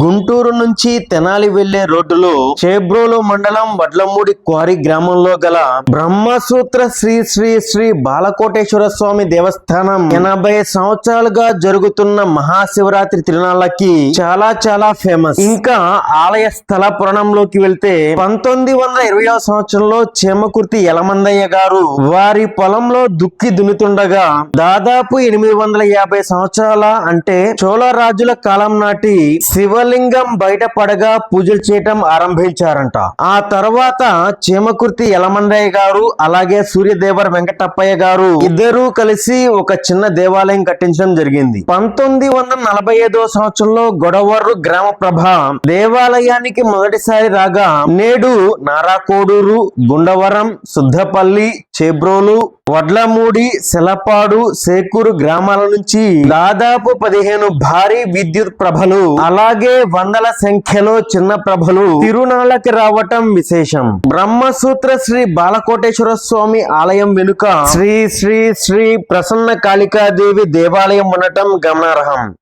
గుంటూరు నుంచి తెనాలి వెళ్ళే రోడ్డులో చేబ్రోలు మండలం వడ్లమూడి క్వారీ గ్రామంలో గల బ్రహ్మసూత్ర శ్రీ శ్రీ శ్రీ బాలకోటేశ్వర స్వామి దేవస్థానం ఎనభై సంవత్సరాలుగా జరుగుతున్న మహాశివరాత్రి తిరునాళ్ళకి చాలా చాలా ఫేమస్. ఇంకా ఆలయ స్థల పురాణంలోకి వెళ్తే పంతొమ్మిది వందల ఇరవై సంవత్సరంలో చేమకుర్తి యలమందయ్య గారు వారి పొలంలో దుక్కి దున్నుతుండగా దాదాపు ఎనిమిది వందల యాభై సంవత్సరాల అంటే చోళరాజుల కాలం నాటి శివలింగం బయటపడగా పూజలు చేయటం ఆరంభించారంట. ఆ తర్వాత చీమకుర్తి యలమండయ్య గారు అలాగే సూర్యదేవర వెంకటప్పయ్య గారు ఇద్దరూ కలిసి ఒక చిన్న దేవాలయం కట్టించడం జరిగింది. పంతొమ్మిది వందల నలభై ఐదో సంవత్సరంలో గొడవర్రు గ్రామ ప్రభ దేవాలయానికి మొదటిసారి రాగా నేడు నారాకోడూరు గుండవరం శుద్ధపల్లి చేబ్రోలు వడ్లమూడి సెలపాడు సేకూరు గ్రామాల నుంచి దాదాపు పదిహేను భారీ విద్యుత్ ప్రభలు అలాగే వందల సంఖ్యలో చిన్న ప్రభలు తిరునాళ్ళకి రావటం విశేషం. బ్రహ్మసూత్ర శ్రీ బాలకోటేశ్వర స్వామి ఆలయం వెనుక శ్రీ శ్రీ శ్రీ ప్రసన్న కాళికాదేవి దేవాలయం ఉండటం గమనార్హం.